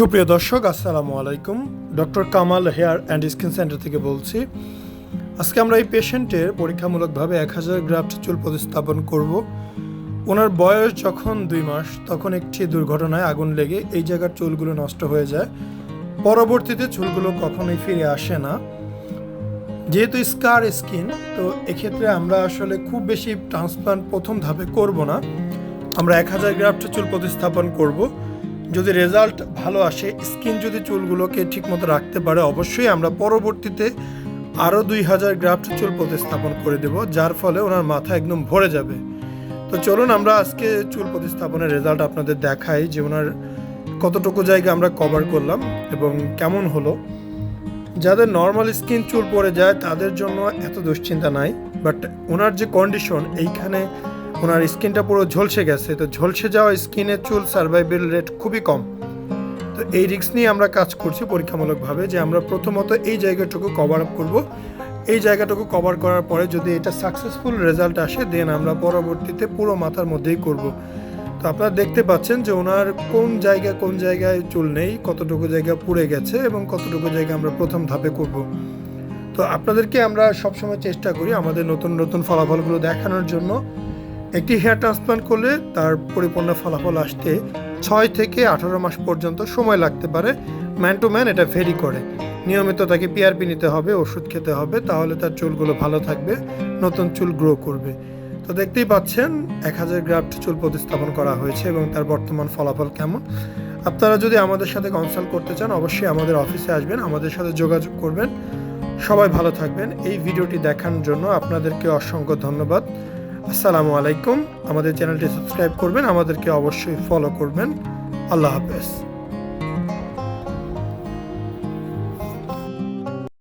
সুপ্রিয় দর্শক, আসসালামু আলাইকুম। Doctor Kamal hair and skin centre থেকে বলছি, আজকে আমরা এই পেশেন্টের পরীক্ষামূলকভাবে এক হাজার গ্রাফট চুল প্রতিস্থাপন করব। ওনার বয়স যখন দুই মাস, তখন একটি দুর্ঘটনায় আগুন লেগে এই জায়গার চুলগুলো নষ্ট হয়ে যায়। পরবর্তীতে চুলগুলো কখনোই ফিরে আসে না। যেহেতু স্কার স্কিন, তো এক্ষেত্রে আমরা আসলে খুব বেশি ট্রান্সপ্লান্ট প্রথম ধাপে করব না। আমরা এক হাজার গ্রাফট চুল প্রতিস্থাপন করব। যদি রেজাল্ট ভালো আসে স্কিন যদি চুলগুলোকে ঠিকমতো রাখতে পারে, অবশ্যই আমরা পরবর্তীতে আরও দুই হাজার গ্রাফট চুল প্রতিস্থাপন করে দেব, যার ফলে ওনার মাথা একদম ভরে যাবে। তো চলুন আমরা আজকে চুল প্রতিস্থাপনের রেজাল্ট আপনাদের দেখাই যে ওনার কতটুকু জায়গা আমরা কভার করলাম এবং কেমন হলো। যাদের নর্মাল স্কিন চুল পড়ে যায়, তাদের জন্য এত দুশ্চিন্তা নাই বাট ওনার যে কন্ডিশন এইখানে ওনার স্কিনটা পুরো ঝলসে গেছে। তো ঝলসে যাওয়া স্কিনের চুল সার্ভাইভেল রেট খুবই কম। তো এই রিস্ক নিয়ে আমরা কাজ করছি পরীক্ষামূলকভাবে যে আমরা প্রথমত এই জায়গাটুকু কভার আপ করব। এই জায়গাটুকু কভার করার পরে যদি এটা সাকসেসফুল রেজাল্ট আসে দেন আমরা পরবর্তীতে পুরো মাথার মধ্যেই করব। তো আপনারা দেখতে পাচ্ছেন যে ওনার কোন জায়গা কোন জায়গায় চুল নেই, কতটুকু জায়গা পুড়ে গেছে এবং কতটুকু জায়গা আমরা প্রথম ধাপে করব। তো আপনাদেরকে আমরা সবসময় চেষ্টা করি আমাদের নতুন নতুন ফলাফলগুলো দেখানোর জন্য। একটি হেয়ার ট্রান্সপ্লান্ট করলে তার পরিপূর্ণ ফলাফল আসতে ছয় থেকে আঠারো মাস পর্যন্ত সময় লাগতে পারে। ম্যান টু ম্যান এটা ভেরি করে। নিয়মিত তাকে পিআরপি নিতে হবে, ওষুধ খেতে হবে, তাহলে তার চুলগুলো ভালো থাকবে, নতুন চুল গ্রো করবে। তো দেখতেই পাচ্ছেন, এক হাজার গ্রাফট চুল প্রতিস্থাপন করা হয়েছে এবং তার বর্তমান ফলাফল কেমন। আপনারা যদি আমাদের সাথে কনসাল্ট করতে চান, অবশ্যই আমাদের অফিসে আসবেন, আমাদের সাথে যোগাযোগ করবেন। সবাই ভালো থাকবেন। এই ভিডিওটি দেখার জন্য আপনাদেরকে অসংখ্য ধন্যবাদ। আসসালামু আলাইকুম। আমাদের চ্যানেলটি সাবস্ক্রাইব করবেন আমাদেরকে অবশ্যই ফলো করবেন। আল্লাহ হাফেজ।